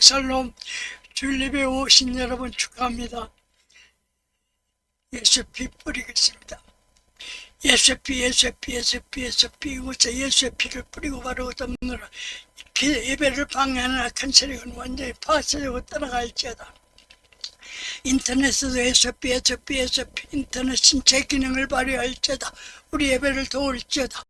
샬롬 줄립에 오신 여러분 축하합니다. 예수피 뿌리겠습니다. 예수피 예수피 예수피 예수피 이곳에 예수의 피를 뿌리고 바로 덮느라 피 예배를 방해하는 악한 세력은 완전히 파쇄되고 떠나갈지어다. 인터넷에도 예수피 예수피 예수피 인터넷 신체 기능을 발휘할지어다. 우리 예배를 도울지어다.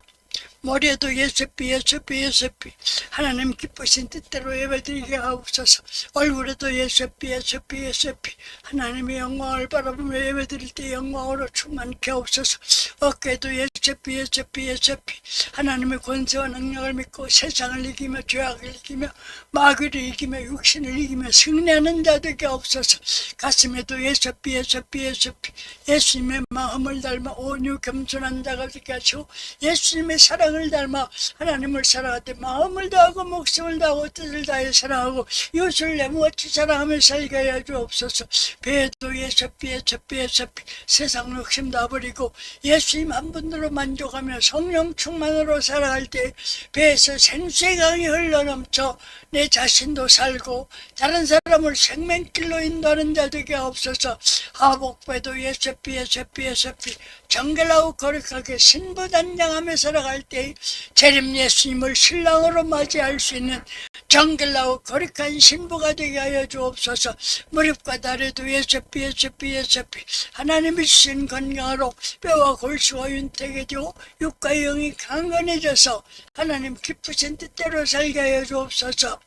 머리에도 예수피 예수피 예수피. 하나님 기쁘신 뜻대로 예배드리게 하옵소서. 얼굴에도 예수피 예수피 예수피. 하나님의 영광을 바라보며 예배드릴 때 영광으로 충만케 하옵소서. 어깨에도 예수피 예수피 예수피. 하나님의 권세와 능력을 믿고 세상을 이기며 죄악을 이기며 마귀를 이기며 육신을 이기며 승리하는 자 되게 하옵소서. 가슴에도 예수피 예수피 예수피. 예수님의 마음을 닮아 온유 겸손한 자가 되게 하시고 예수님의 사랑 을 닮아 하나님을 사랑하되 마음을 다하고 목숨을 다하고 뜻을 다해 사랑하고 이웃을 내무같이 사랑하며 살게 하여 주옵소서. 배도 예수피 예수피 예수피 세상 욕심 다 버리고 예수님 한 분으로 만족하며 성령 충만으로 살아갈 때 배에서 생수의 강이 흘러넘쳐 내 자신도 살고 다른 사람을 생명길로 인도하는 자 되게 하옵소서. 하복배도 예수피 예수피 예수피 정결하고 거룩하게 신부단장하며 살아갈 때 재림 예수님을 신랑으로 맞이할 수 있는 정결하고 거룩한 신부가 되게 하여 주옵소서. 무릎과 다리 도 예수피 예수피 예수피 하나님이 주신 건강으로 뼈와 골수가 윤택해지고 육과 영이 강건해져서 하나님 기쁘신 뜻대로 살게 하여 주옵소서.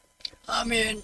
아멘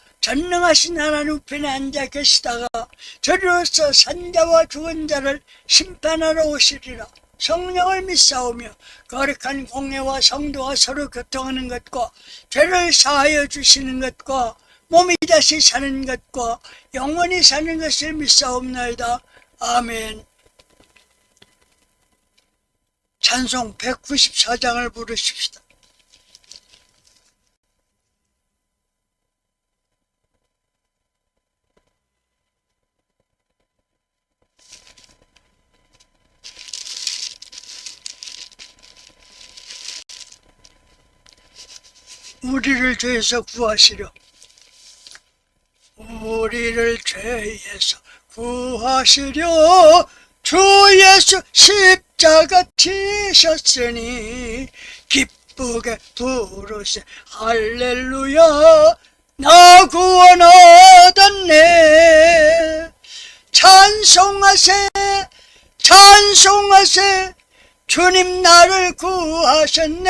전능하신 하나님 우편에 앉아 계시다가 저리로서 산자와 죽은 자를 심판하러 오시리라 성령을 믿사오며 거룩한 공예와 성도가 서로 교통하는 것과 죄를 사하여 주시는 것과 몸이 다시 사는 것과 영원히 사는 것을 믿사옵나이다. 아멘 찬송 194장을 부르십시다. 우리를 죄에서 구하시려. 우리를 죄에서 구하시려. 주 예수 십자가 지셨으니 기쁘게 부르세. 할렐루야. 나 구원 얻었네. 찬송하세. 찬송하세. 주님 나를 구하셨네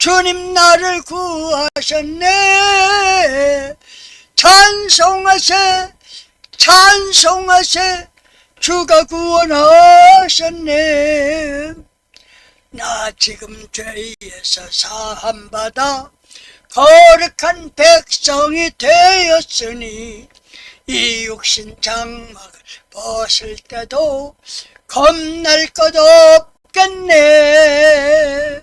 주님 나를 구하셨네. 찬송하세 찬송하세. 주가 구원하셨네. 나 지금 죄에서 사함받아 거룩한 백성이 되었으니 이 육신 장막을 벗을 때도 겁날 것 없겠네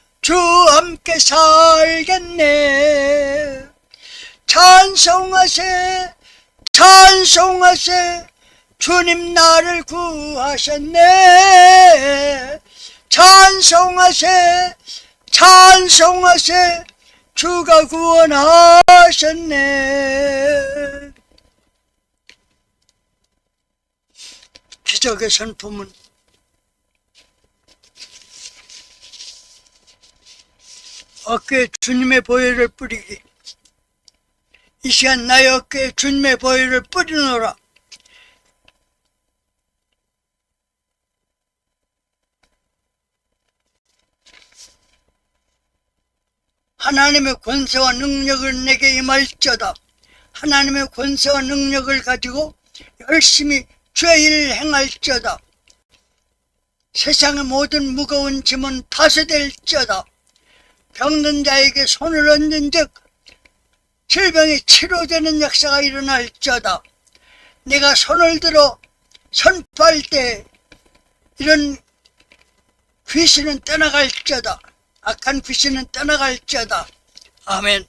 주 함께 살겠네. 찬송하세 찬송하세. 주님 나를 구하셨네. 찬송하세 찬송하세. 주가 구원하셨네. 기적의 선포문 어깨에 주님의 보혈을 뿌리기 이 시간 나의 어깨에 주님의 보혈을 뿌리노라 하나님의 권세와 능력을 내게 임할지어다. 하나님의 권세와 능력을 가지고 열심히 죄의 일을 행할지어다. 세상의 모든 무거운 짐은 파쇄될지어다. 병든 자에게 손을 얹은 즉 질병이 치료되는 역사가 일어날지어다. 내가 손을 들어 선포할 때 이런 귀신은 떠나갈지어다. 악한 귀신은 떠나갈지어다. 아멘.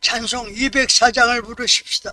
찬송 204장을 부르십시다.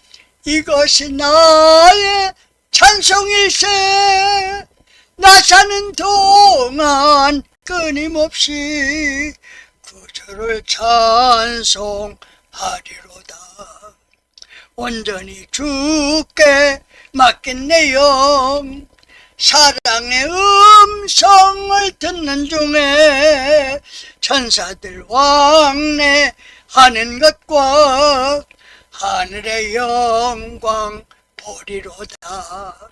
이것이 나의 찬송일세. 나 사는 동안 끊임없이 구주를 찬송하리로다. 온전히 주께 내영 사랑의 음성을 듣는 중에 천사들 왕래하는 것과 하늘의 영광 보리로다.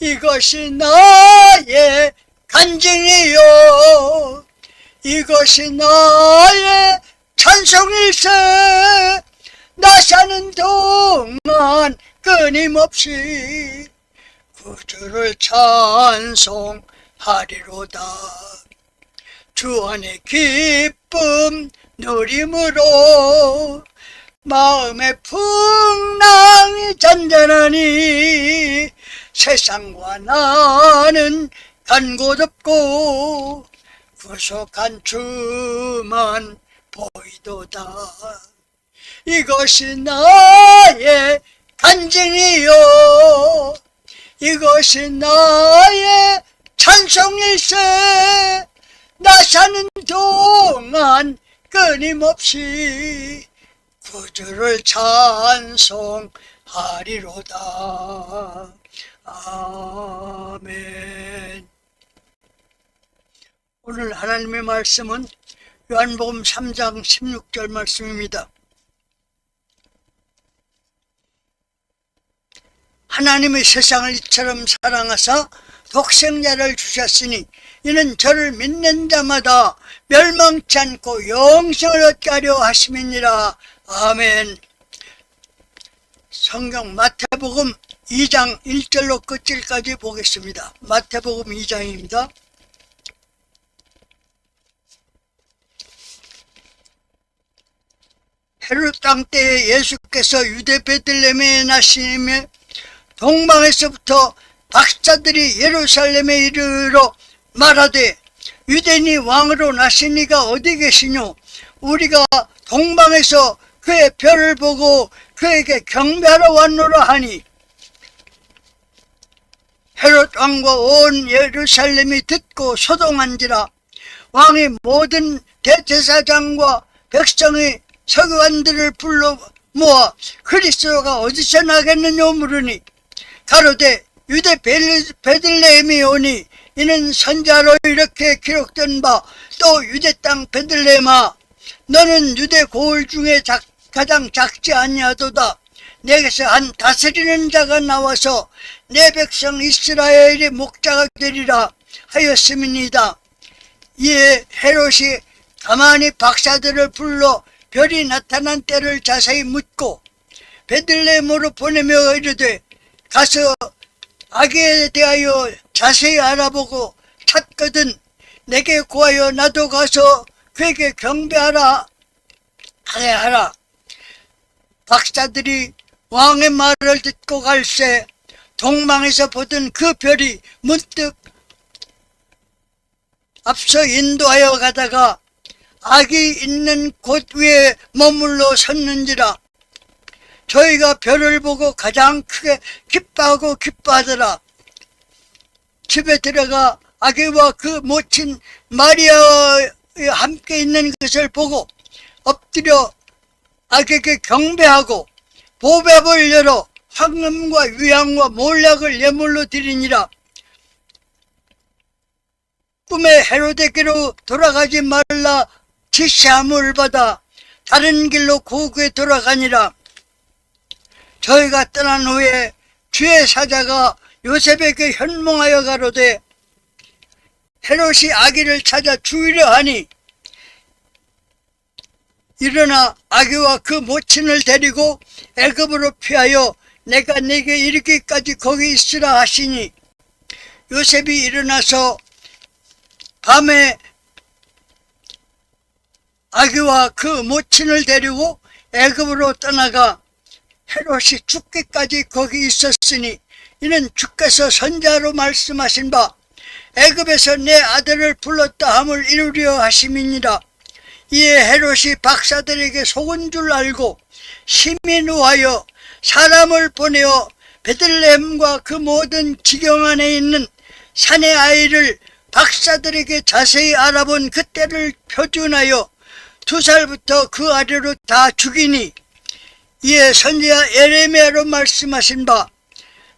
이것이 나의 간증이요. 이것이 나의 찬송일세. 나 사는 동안 끊임없이 구주를 찬송하리로다. 주 안의 기쁨 누림으로 마음의 풍랑이 잔잔하니 세상과 나는 간곳 없고 구속한 주만 보이도다. 이것이 나의 간증이요. 이것이 나의 찬송일세. 나 사는 동안 끊임없이 구주를 찬송하리로다 아멘 오늘 하나님의 말씀은 요한복음 3장 16절 말씀입니다. 하나님의 세상을 이처럼 사랑하사 독생자를 주셨으니 이는 저를 믿는 자마다 멸망치 않고 영생을 얻게 하려 하심이니라. 아멘. 성경 마태복음 2장 1절로 끝절까지 보겠습니다. 마태복음 2장입니다. 헤롯 땅 때에 예수께서 유대 베들레헴에 나시며 동방에서부터 박사들이 예루살렘에 이르러 말하되 유대인이 왕으로 나시니가 어디 계시뇨 우리가 동방에서 그의 별을 보고 그에게 경배하러 왔노라 하니 헤롯 왕과 온 예루살렘이 듣고 소동한지라 왕이 모든 대제사장과 백성의 서기관들을 불러 모아 그리스도가 어디서 나겠느냐 물으니 가로되 유대 베들레헴이 오니 이는 선자로 이렇게 기록된 바 또 유대 땅 베들레헴아 너는 유대 고을 중에 작- 가장 작지 아니하도다. 내게서 한 다스리는 자가 나와서 내 백성 이스라엘의 목자가 되리라 하였음이니이다. 이에 헤롯이 가만히 박사들을 불러 별이 나타난 때를 자세히 묻고 베들레헴으로 보내며 이르되 가서 아기에 대하여 자세히 알아보고 찾거든 내게 구하여 나도 가서 그에게 경배하라 하라 박사들이 왕의 말을 듣고 갈새 동망에서 보던 그 별이 문득 앞서 인도하여 가다가 악이 있는 곳 위에 머물러 섰는지라 저희가 별을 보고 가장 크게 기뻐하고 기뻐하더라. 집에 들어가 아기와 그 모친 마리아와 함께 있는 것을 보고 엎드려 아기에게 경배하고 보배을 열어 황금과 위양과 몰약을 예물로 드리니라. 꿈에 헤로데께로 돌아가지 말라. 지시함을 받아 다른 길로 고국에 돌아가니라. 저희가 떠난 후에 주의 사자가 요셉에게 현몽하여 가로되 헤롯이 아기를 찾아 죽이려 하니 일어나 아기와 그 모친을 데리고 애굽으로 피하여 내가 네게 이르기까지 거기 있으라 하시니. 요셉이 일어나서 밤에 아기와 그 모친을 데리고 애굽으로 떠나가 헤롯이 죽기까지 거기 있었으니 이는 주께서 선자로 말씀하신 바 애굽에서 내 아들을 불렀다 함을 이루려 하심이니라 이에 헤롯이 박사들에게 속은 줄 알고 노하여 사람을 보내어 베들레헴과 그 모든 지경 안에 있는 산의 아이를 박사들에게 자세히 알아본 그때를 표준하여 두 살부터 그 아래로 다 죽이니 이에 선지자 에레미야로 말씀하신 바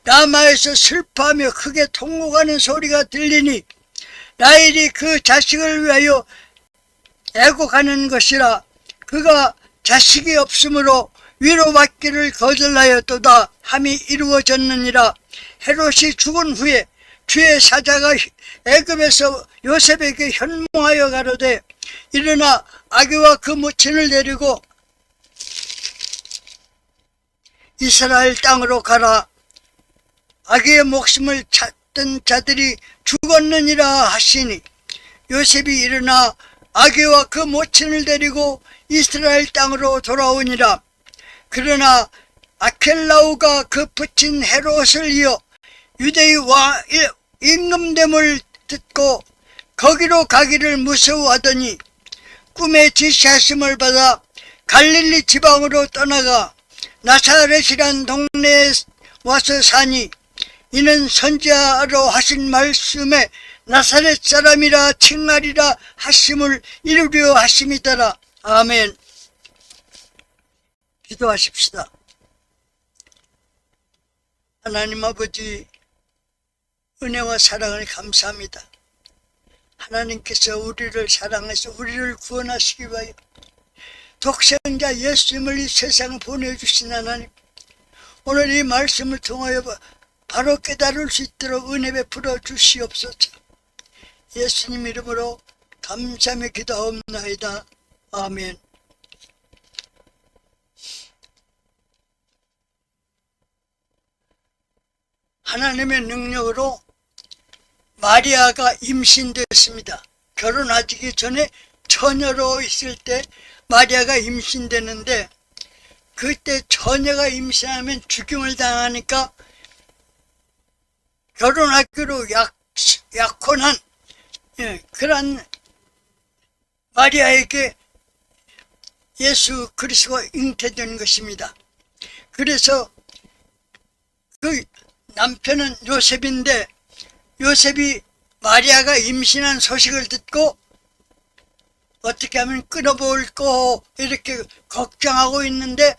라마에서 슬퍼하며 크게 통곡하는 소리가 들리니 라헬이 그 자식을 위하여 애곡하는 것이라 그가 자식이 없으므로 위로받기를 거절하였도다 함이 이루어졌느니라. 헤롯이 죽은 후에 주의 사자가 애굽에서 요셉에게 현몽하여 가로되 일어나 아기와 그 모친을 데리고 이스라엘 땅으로 가라. 아기의 목숨을 찾던 자들이 죽었느니라 하시니 요셉이 일어나 아기와 그 모친을 데리고 이스라엘 땅으로 돌아오니라. 그러나 아켈라우가 그 붙인 헤롯을 이어 유대의 왕 임금됨을 듣고 거기로 가기를 무서워하더니 꿈에 지시하심을 받아 갈릴리 지방으로 떠나가 나사렛이란 동네에 와서 사니 이는 선지자로 하신 말씀에 나사렛 사람이라 칭하리라 하심을 이루려 하심이더라. 아멘. 기도하십시다. 하나님 아버지 은혜와 사랑을 감사합니다. 하나님께서 우리를 사랑해서 우리를 구원하시기 위하여 독생자 예수님을 이 세상 보내주신 하나님 오늘 이 말씀을 통하여 바로 깨달을 수 있도록 은혜 베풀어 주시옵소서 예수님 이름으로 감사하며 기도하옵나이다 아멘 하나님의 능력으로 마리아가 임신됐습니다. 결혼하기 전에 처녀로 있을 때 마리아가 임신되는데 그때 처녀가 임신하면 죽임을 당하니까 결혼하기로 약, 약혼한 예, 그런 마리아에게 예수 그리스도가 잉태된 것입니다. 그래서 그 남편은 요셉인데 요셉이 마리아가 임신한 소식을 듣고 어떻게 하면 끊어볼까 이렇게 걱정하고 있는데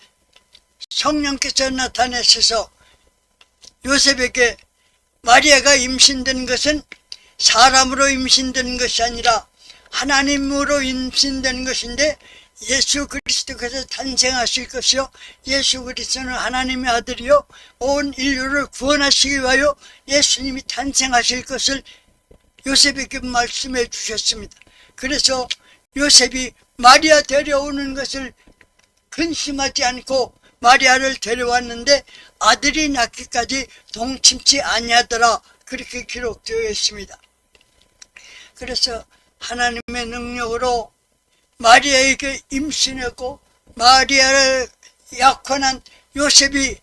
성령께서 나타내셔서 요셉에게 마리아가 임신된 것은 사람으로 임신된 것이 아니라 하나님으로 임신된 것인데 예수 그리스도께서 탄생하실 것이요 예수 그리스도는 하나님의 아들이요 온 인류를 구원하시기 위하여 예수님이 탄생하실 것을 요셉에게 말씀해 주셨습니다. 그래서 요셉이 마리아 데려오는 것을 근심하지 않고 마리아를 데려왔는데 아들이 낳기까지 동침치 아니하더라 그렇게 기록되어 있습니다. 그래서 하나님의 능력으로 마리아에게 임신했고 마리아를 약혼한 요셉이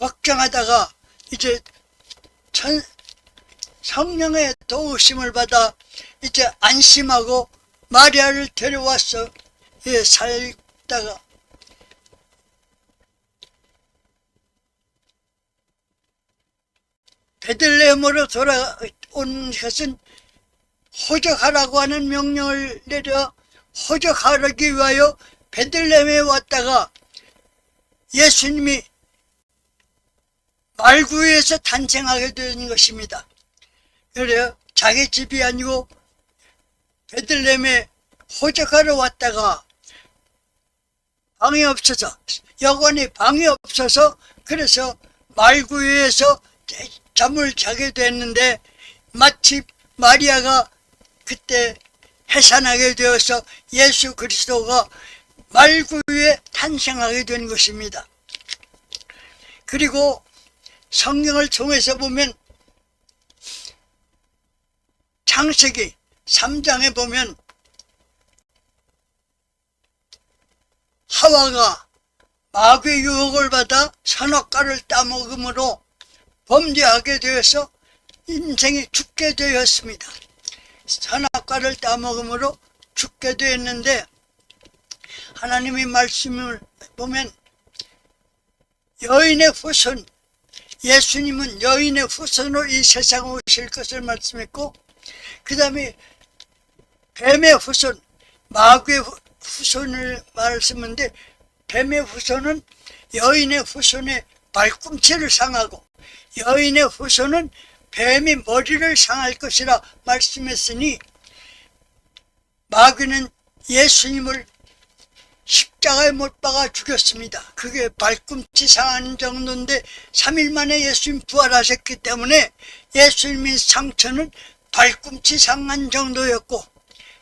걱정하다가 이제 천, 성령의 도우심을 받아 이제 안심하고 마리아를 데려와서 예, 살다가 베들레헴으로 돌아온 것은 호적하라고 하는 명령을 내려 호적하기 위하여 베들레헴에 왔다가 예수님이 말구에서 탄생하게 된 것입니다. 그래요. 자기 집이 아니고 베들레헴에 호적하러 왔다가 방이 없어서 여관에 방이 없어서 그래서 말구에서 잠을 자게 됐는데 마침 마리아가 그때 해산하게 되어서 예수 그리스도가 말구에 탄생하게 된 것입니다. 그리고 성경을 통해서 보면 창세기 3장에 보면 하와가 마귀의 유혹을 받아 선악과를 따먹음으로 범죄하게 되어서 인생이 죽게 되었습니다. 선악과를 따먹음으로 죽게 되었는데 하나님의 말씀을 보면 여인의 후손 예수님은 여인의 후손으로 이 세상에 오실 것을 말씀했고 그 다음에 뱀의 후손 마귀의 후- 후손을 말씀했는데 뱀의 후손은 여인의 후손의 발꿈치를 상하고 여인의 후손은 뱀이 머리를 상할 것이라 말씀했으니 마귀는 예수님을 십자가에 못 박아 죽였습니다. 그게 발꿈치 상하는 정도인데 3일 만에 예수님 부활하셨기 때문에 예수님의 상처는 발꿈치 상한 정도였고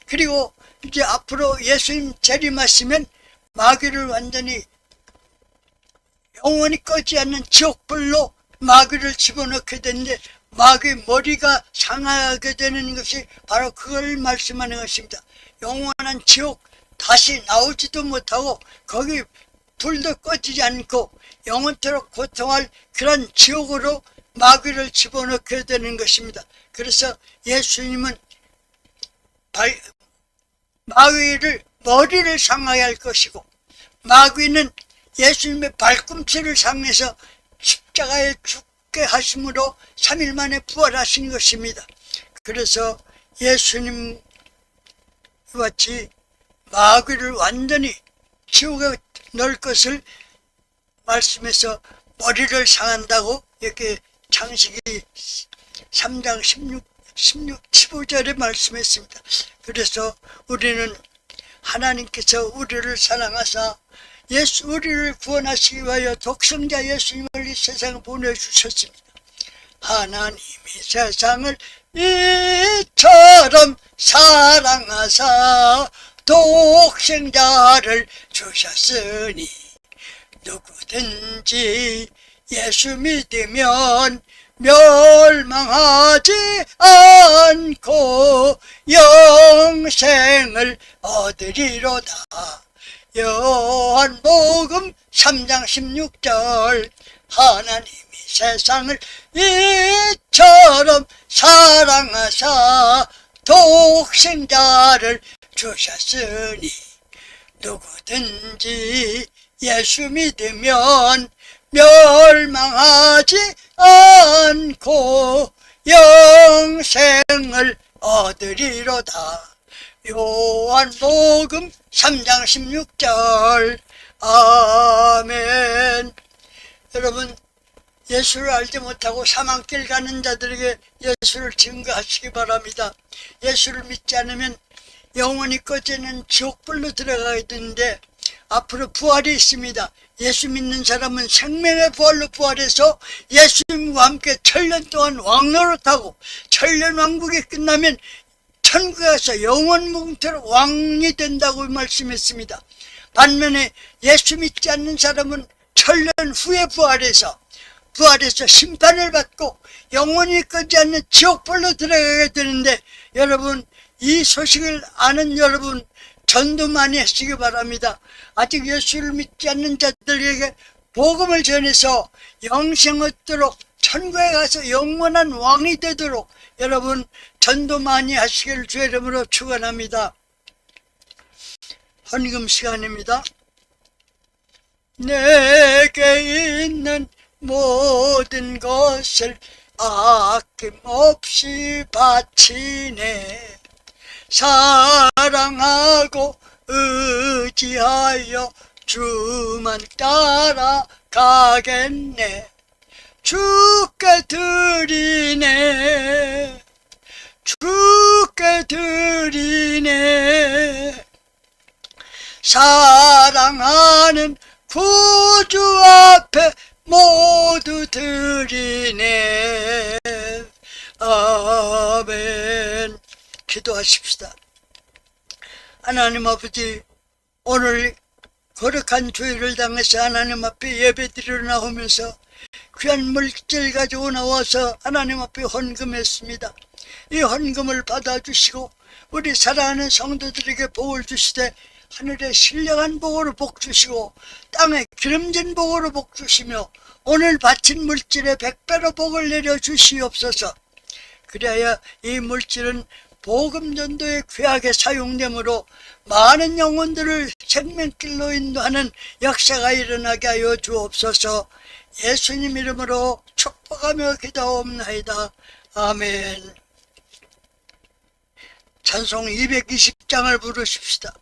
그리고 이제 앞으로 예수님 재림하시면 마귀를 완전히 영원히 꺼지 않는 지옥불로 마귀를 집어넣게 되는데 마귀 머리가 상하게 되는 것이 바로 그걸 말씀하는 것입니다. 영원한 지옥 다시 나오지도 못하고 거기 불도 꺼지지 않고 영원토록 고통할 그런 지옥으로 마귀를 집어넣게 되는 것입니다. 그래서 예수님은 발, 마귀를 머리를 상하게 할 것이고 마귀는 예수님의 발꿈치를 상해서 십자가에 죽 게 하심으로 3일 만에 부활하신 것입니다. 그래서 예수님 같이 마귀를 완전히 지옥에 넣을 것을 말씀해서 머리를 상한다고 이렇게 창세기 3장 16, 16, 15절에 말씀했습니다. 그래서 우리는 하나님께서 우리를 사랑하사 예수 우리를 구원하시기 위하여 독생자 예수님을 이 세상에 보내주셨습니다. 하나님이 세상을 이처럼 사랑하사 독생자를 주셨으니 누구든지 예수 믿으면 멸망하지 않고 영생을 얻으리로다. 요한복음 3장 16절 하나님이 세상을 이처럼 사랑하사 독생자를 주셨으니 누구든지 예수 믿으면 멸망하지 않고 영생을 얻으리로다. 요한복음 3장 16절 아멘 여러분 예수를 알지 못하고 사망길 가는 자들에게 예수를 증거하시기 바랍니다. 예수를 믿지 않으면 영원히 꺼지는 지옥불로 들어가게 되는데 앞으로 부활이 있습니다. 예수 믿는 사람은 생명의 부활로 부활해서 예수님과 함께 천년 동안 왕노릇하고 천년 왕국이 끝나면 천국에 가서 영원 뭉태로 왕이 된다고 말씀했습니다. 반면에 예수 믿지 않는 사람은 천년 후에 부활해서 부활해서 심판을 받고 영원히 꺼지 않는 지옥불로 들어가게 되는데 여러분 이 소식을 아는 여러분 전도 많이 하시기 바랍니다. 아직 예수를 믿지 않는 자들에게 복음을 전해서 영생 얻도록 천국에 가서 영원한 왕이 되도록 여러분 전도 많이 하시기를 주의 이름으로 축원합니다. 헌금 시간입니다. 내게 있는 모든 것을 아낌없이 바치네. 사랑하고 의지하여 주만 따라가겠네. 주께 드리네. 주께 드리네. 사랑하는 구주 앞에 모두 드리네. 아멘. 기도하십시다. 하나님 아버지, 오늘 거룩한 주일을 당해서 하나님 앞에 예배 드리러 나오면서 귀한 물질 가지고 나와서 하나님 앞에 헌금했습니다. 이 헌금을 받아주시고 우리 사랑하는 성도들에게 복을 주시되 하늘의 신령한 복으로 복 주시고 땅에 기름진 복으로 복 주시며 오늘 바친 물질에 백배로 복을 내려 주시옵소서. 그래야 이 물질은 복음 전도에 귀하게 사용되므로 많은 영혼들을 생명길로 인도하는 역사가 일어나게 하여 주옵소서. 예수님 이름으로 축복하며 기도옵나이다. 아멘. 찬송 220장을 부르십시다.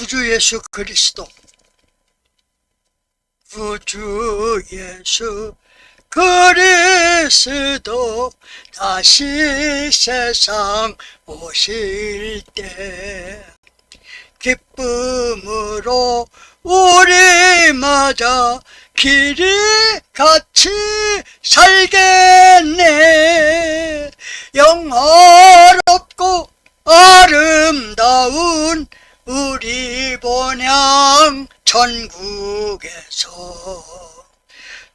구주 예수 그리스도. 구주 예수 그리스도 다시 세상 오실 때 기쁨으로 우리 맞아 길이 같이 살겠네. 영화롭고 아름다운 우리 본향 천국에서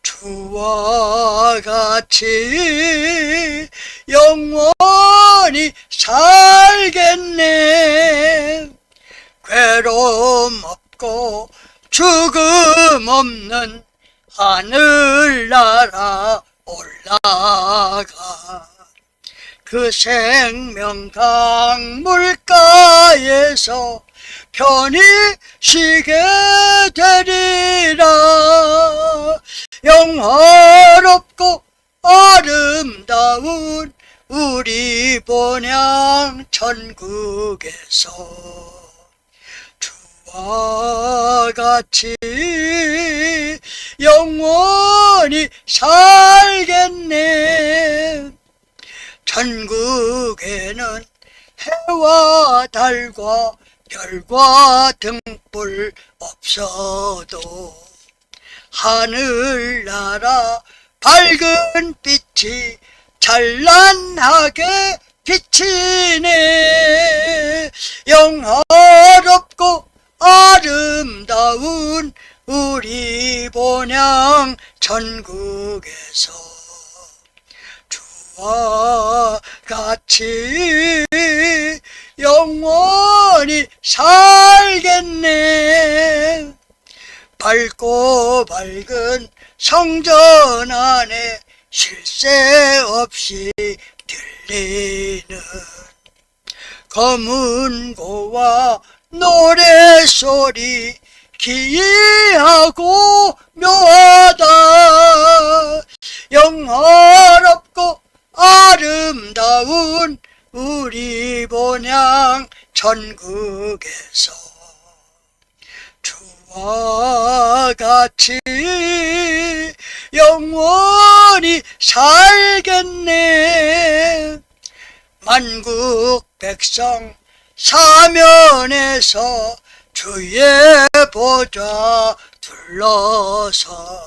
주와 같이 영원히 살겠네. 괴로움 없고 죽음 없는 하늘나라 올라가. 그 생명 강물가에서 편히 쉬게 되리라. 영화롭고 아름다운 우리 본향 천국에서 주와 같이 영원히 살겠네. 천국에는 해와 달과 별과 등불 없어도 하늘나라 밝은 빛이 찬란하게 비치네. 영화롭고 아름다운 우리 본향 천국에서 같이 영원히 살겠네. 밝고 밝은 성전 안에 쉴새 없이 들리는 검은 고와 노래소리 기이하고 묘하다. 영화롭고 아름다운 우리 본향 천국에서 주와 주와 같이 영원히 살겠네. 만국 백성 사면에서 주의 보좌 둘러서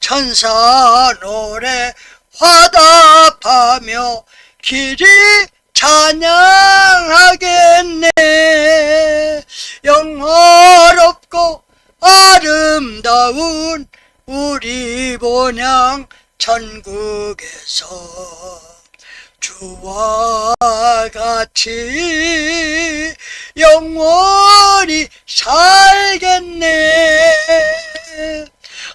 천사 노래 화답하며 길이 찬양하겠네. 영화롭고 아름다운 우리 본향 천국에서 주와 같이 영원히 살겠네.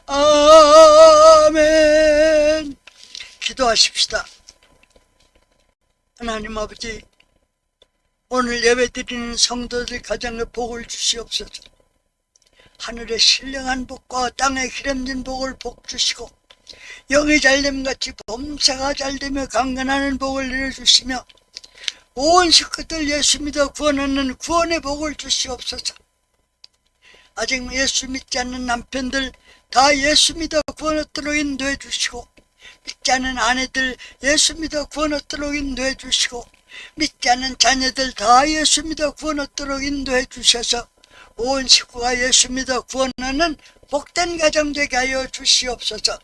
아멘 기도하십시다. 하나님 아버지 오늘 예배 드리는 성도들 가정에 복을 주시옵소서. 하늘의 신령한 복과 땅의 기름진 복을 복 주시고 영이 잘됨 같이 범사가 잘되며 강건하는 복을 내려주시며 온 식구들 예수 믿어 구원하는 구원의 복을 주시옵소서. 아직 예수 믿지 않는 남편들 다 예수 믿어 구원 얻도록 인도해 주시고 믿지 않는 아내들 예수 믿어 구원 얻도록 인도해 주시고 믿지 않는 자녀들 다 예수 믿어 구원 얻도록 인도해 주셔서 온 식구가 예수 믿어 구원하는 복된 가정 되게 하여 주시옵소서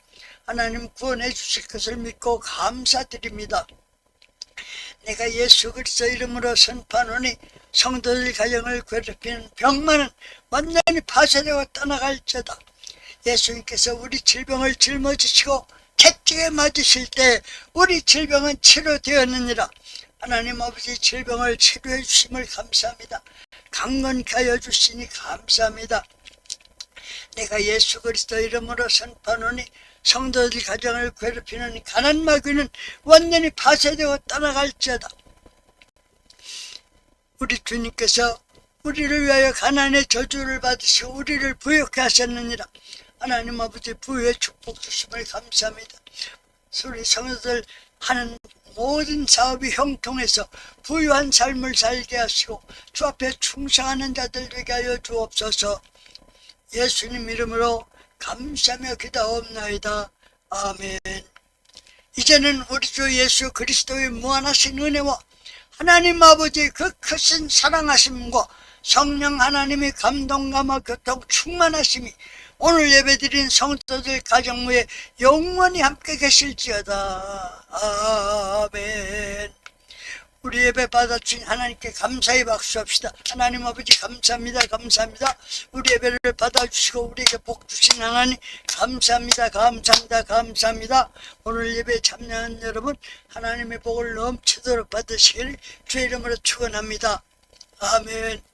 하나님 구원해 주실 것을 믿고 감사드립니다. 내가 예수 그리스도 이름으로 선포하노니 성도들 가정을 괴롭히는 병만은 완전히 파쇄되고 떠나갈지어다. 예수님께서 우리 질병을 짊어지시고 채찍에 맞으실 때 우리 질병은 치료되었느니라. 하나님 아버지 질병을 치료해 주심을 감사합니다. 강건케 하여 주시니 감사합니다. 내가 예수 그리스도 이름으로 선포하노니 성도들 가정을 괴롭히는 가난 마귀는 완전히 파쇄되고 떠나갈지어다. 우리 주님께서 우리를 위하여 가난의 저주를 받으시고 우리를 부욕해 하셨느니라. 하나님 아버지 부유의 축복 주심을 감사합니다. 우리 성도들 하는 모든 사업이 형통해서 부유한 삶을 살게 하시고 주 앞에 충성하는 자들 되게 하여 주옵소서. 예수님 이름으로 감사하며 기도옵나이다. 아멘. 이제는 우리 주 예수 그리스도의 무한하신 은혜와 하나님 아버지의 그 크신 사랑하심과 성령 하나님의 감동감화 교통 충만하심이 오늘 예배드린 성도들 가정무에 영원히 함께 계실지어다. 아멘. 우리 예배 받아주신 하나님께 감사의 박수합시다. 하나님 아버지 감사합니다. 감사합니다. 우리 예배를 받아주시고 우리에게 복 주신 하나님 감사합니다. 감사합니다. 감사합니다. 오늘 예배에 참여한 여러분 하나님의 복을 넘치도록 받으시길 주의 이름으로 축원합니다. 아멘.